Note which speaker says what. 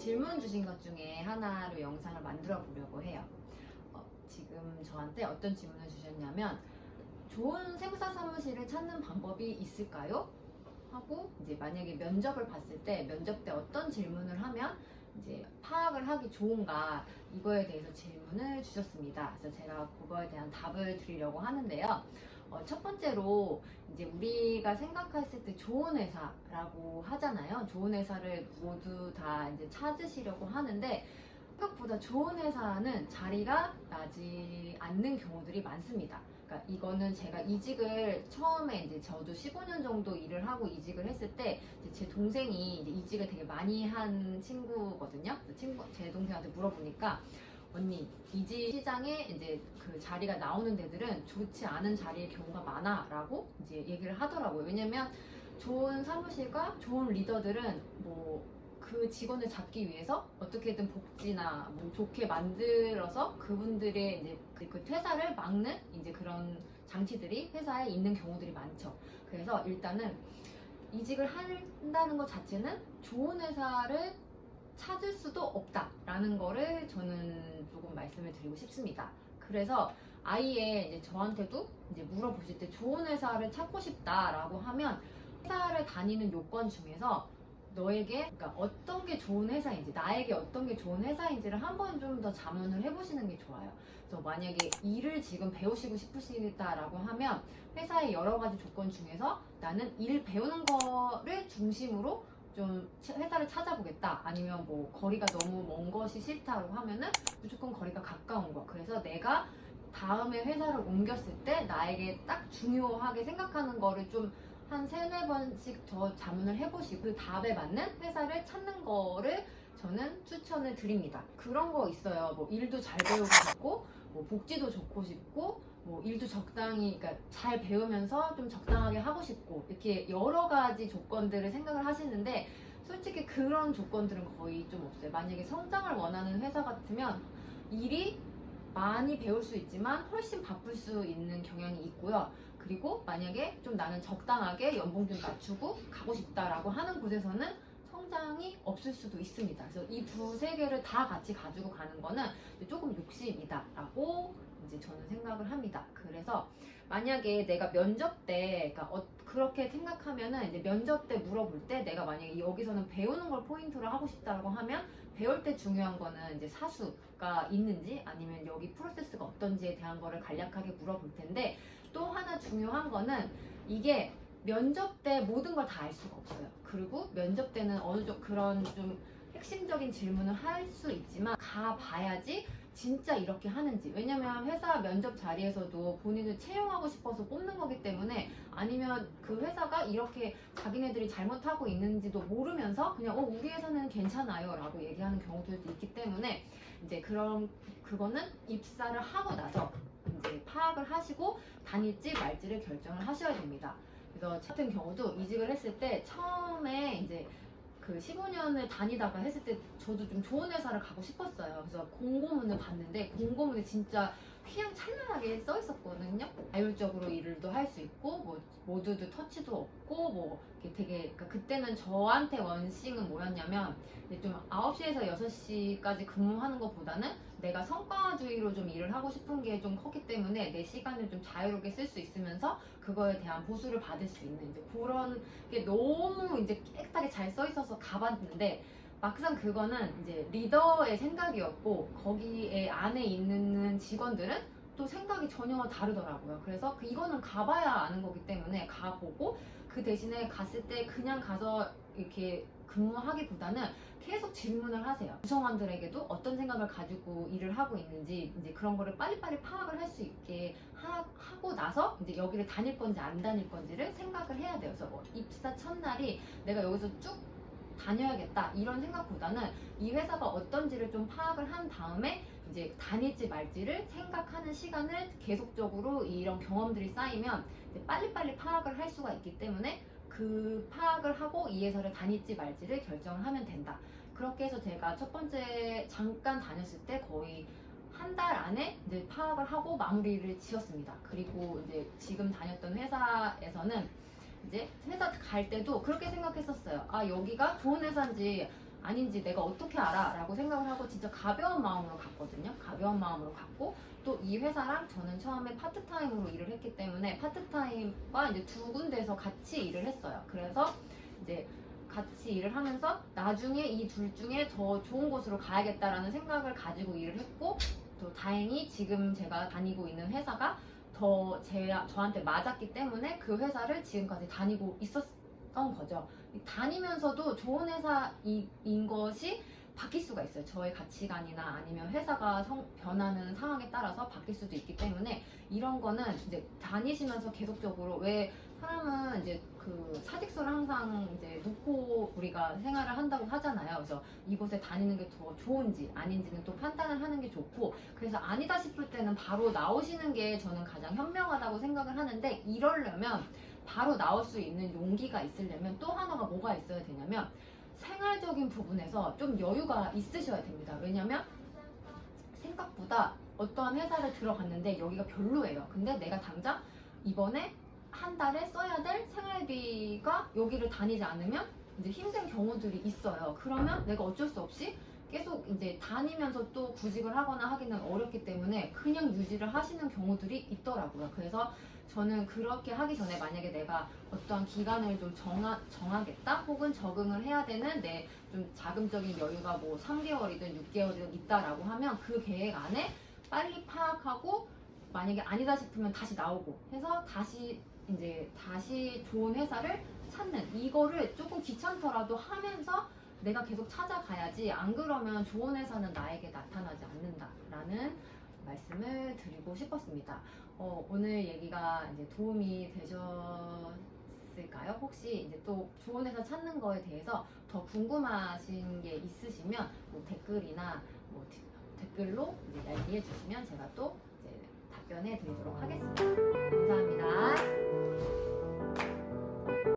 Speaker 1: 질문 주신 것 중에 하나로 영상을 만들어 보려고 해요. 어, 지금 저한테 어떤 질문을 주셨냐면 좋은 세무사 사무실을 찾는 방법이 있을까요? 하고 이제 만약에 면접을 봤을 때 면접 때 어떤 질문을 하면 이제 파악을 하기 좋은가 이거에 대해서 질문을 주셨습니다. 그래서 제가 그거에 대한 답을 드리려고 하는데요. 어, 첫 번째로 이제 우리가 생각했을 때 좋은 회사라고 하잖아요. 좋은 회사를 모두 다 이제 찾으시려고 하는데 생각보다 좋은 회사는 자리가 나지 않는 경우들이 많습니다. 그러니까 이거는 제가 이직을 처음에 이제 저도 15년 정도 일을 하고 이직을 했을 때 제 동생이 이직을 되게 많이 한 친구거든요. 친구 제 동생한테 물어보니까 언니 이직 시장에 이제 그 자리가 나오는 데들은 좋지 않은 자리의 경우가 많아라고 이제 얘기를 하더라고요. 왜냐면 좋은 사무실과 좋은 리더들은 뭐 그 직원을 잡기 위해서 어떻게든 복지나 뭐 좋게 만들어서 그분들의 이제 그, 그 퇴사를 막는 이제 그런 장치들이 회사에 있는 경우들이 많죠. 그래서 일단은 이직을 한다는 것 자체는 좋은 회사를 찾을 수도 없다라는 거를 저는 조금 말씀을 드리고 싶습니다. 그래서 아예 이제 저한테도 이제 물어보실 때 좋은 회사를 찾고 싶다라고 하면 회사를 다니는 요건 중에서 너에게 그러니까 어떤 게 좋은 회사인지 나에게 어떤 게 좋은 회사인지를 한번 좀 더 자문을 해보시는 게 좋아요. 그래서 만약에 일을 지금 배우시고 싶으시다라고 하면 회사의 여러 가지 조건 중에서 나는 일 배우는 거를 중심으로 좀 회사를 찾아보겠다 아니면 뭐 거리가 너무 먼 것이 싫다고 하면은 무조건 거리가 가까운 거 그래서 내가 다음에 회사를 옮겼을 때 나에게 딱 중요하게 생각하는 거를 좀 한 세네 번씩 더 자문을 해보시고 그 답에 맞는 회사를 찾는 거를 저는 추천을 드립니다. 그런 거 있어요. 뭐 일도 잘 배우고 싶고, 뭐 복지도 좋고 싶고, 뭐 일도 적당히, 그러니까 잘 배우면서 좀 적당하게 하고 싶고, 이렇게 여러 가지 조건들을 생각을 하시는데, 솔직히 그런 조건들은 거의 좀 없어요. 만약에 성장을 원하는 회사 같으면 일이 많이 배울 수 있지만 훨씬 바쁠 수 있는 경향이 있고요. 그리고 만약에 좀 나는 적당하게 연봉 좀 낮추고 가고 싶다라고 하는 곳에서는 성장이 없을 수도 있습니다. 그래서 이 두 세 개를 다 같이 가지고 가는 거는 조금 욕심이다라고 이제 저는 생각을 합니다. 그래서 만약에 내가 면접 때, 그러니까 어- 그렇게 생각하면은 이제 면접 때 물어볼 때 내가 만약에 여기서는 배우는 걸 포인트로 하고 싶다라고 하면 배울 때 중요한 거는 이제 사수가 있는지 아니면 여기 프로세스가 어떤지에 대한 거를 간략하게 물어볼 텐데 또 하나 중요한 거는 이게 면접 때 모든 걸 다 알 수가 없어요. 그리고 면접 때는 어느 정도 그런 좀 핵심적인 질문을 할 수 있지만 가 봐야지 진짜 이렇게 하는지. 왜냐면 회사 면접 자리에서도 본인을 채용하고 싶어서 뽑는 거기 때문에 아니면 그 회사가 이렇게 자기네들이 잘못하고 있는지도 모르면서 그냥 어 우리 회사는 괜찮아요 라고 얘기하는 경우들도 있기 때문에 이제 그런 그거는 입사를 하고 나서 이제 파악을 하시고 다닐지 말지를 결정을 하셔야 됩니다. 그래서 저 같은 경우도 이직을 했을 때 처음에 이제 그 15년을 다니다가 했을 때 저도 좀 좋은 회사를 가고 싶었어요. 그래서 공고문을 봤는데 공고문에 진짜 휘황찬란하게 써 있었거든요. 자율적으로 일도 할 수 있고 뭐 모두도 터치도 없고 뭐 이렇게 되게 그러니까 그때는 저한테 원싱은 뭐였냐면 좀 9시에서 6시까지 근무하는 것보다는 내가 성과주의로 좀 일을 하고 싶은 게 좀 컸기 때문에 내 시간을 좀 자유롭게 쓸 수 있으면서 그거에 대한 보수를 받을 수 있는 이제 그런 게 너무 이제 깨끗하게 잘 써 있어서 가봤는데 막상 그거는 이제 리더의 생각이었고 거기에 안에 있는 직원들은 또 생각이 전혀 다르더라고요. 그래서 그 이거는 가봐야 아는 거기 때문에 가보고 그 대신에 갔을 때 그냥 가서 이렇게 근무하기보다는 계속 질문을 하세요. 구성원들에게도 어떤 생각을 가지고 일을 하고 있는지 이제 그런 거를 빨리빨리 파악을 할 수 있게 하, 고 나서 이제 여기를 다닐 건지 안 다닐 건지를 생각을 해야 돼요. 그래서 뭐 입사 첫날이 내가 여기서 쭉 다녀야겠다 이런 생각보다는 이 회사가 어떤지를 좀 파악을 한 다음에 이제 다닐지 말지를 생각하는 시간을 계속적으로 이런 경험들이 쌓이면 빨리빨리 파악을 할 수가 있기 때문에 그 파악을 하고 이 회사를 다닐지 말지를 결정을 하면 된다. 그렇게 해서 제가 첫 번째 잠깐 다녔을 때 거의 한 달 안에 이제 파악을 하고 마무리를 지었습니다. 그리고 이제 지금 다녔던 회사에서는 이제 회사 갈 때도 그렇게 생각했었어요. 아 여기가 좋은 회사인지 아닌지 내가 어떻게 알아? 라고 생각을 하고 진짜 가벼운 마음으로 갔거든요. 가벼운 마음으로 갔고 또 이 회사랑 저는 처음에 파트타임으로 일을 했기 때문에 파트타임과 이제 두 군데에서 같이 일을 했어요. 그래서 이제 같이 일을 하면서 나중에 이 둘 중에 더 좋은 곳으로 가야겠다라는 생각을 가지고 일을 했고 또 다행히 지금 제가 다니고 있는 회사가 더 제, 저한테 맞았기 때문에 그 회사를 지금까지 다니고 있었던 거죠. 다니면서도 좋은 회사인 것이 바뀔 수가 있어요. 저의 가치관이나 아니면 회사가 성- 변하는 상황에 따라서 바뀔 수도 있기 때문에 이런 거는 이제 다니시면서 계속적으로 왜 사람은 이제 그 사직서를 항상 이제 놓고 우리가 생활을 한다고 하잖아요. 그래서 이곳에 다니는 게 더 좋은지 아닌지는 또 판단을 하는 게 좋고 그래서 아니다 싶을 때는 바로 나오시는 게 저는 가장 현명하다고 생각을 하는데 이러려면 바로 나올 수 있는 용기가 있으려면 또 하나가 뭐가 있어야 되냐면 생활적인 부분에서 좀 여유가 있으셔야 됩니다. 왜냐면 생각보다 어떠한 회사를 들어갔는데 여기가 별로예요. 근데 내가 당장 이번에 한 달에 써야 될 생활비가 여기를 다니지 않으면 이제 힘든 경우들이 있어요. 그러면 내가 어쩔 수 없이 계속 이제 다니면서 또 구직을 하거나 하기는 어렵기 때문에 그냥 유지를 하시는 경우들이 있더라고요. 그래서 저는 그렇게 하기 전에 만약에 내가 어떠한 기간을 좀 정하, 정하겠다? 혹은 적응을 해야 되는 내 좀 자금적인 여유가 뭐 3개월이든 6개월이든 있다라고 하면 그 계획 안에 빨리 파악하고 만약에 아니다 싶으면 다시 나오고 해서 다시 이제 다시 좋은 회사를 찾는 이거를 조금 귀찮더라도 하면서 내가 계속 찾아가야지 안 그러면 좋은 회사는 나에게 나타나지 않는다라는 말씀을 드리고 싶었습니다. 어, 오늘 얘기가 이제 도움이 되셨을까요? 혹시 이제 또 회사 찾는 거에 대해서 더 궁금하신 게 있으시면 뭐 댓글이나 뭐 디- 댓글로 이제 이야기해 주시면 제가 또 이제 답변해 드리도록 하겠습니다.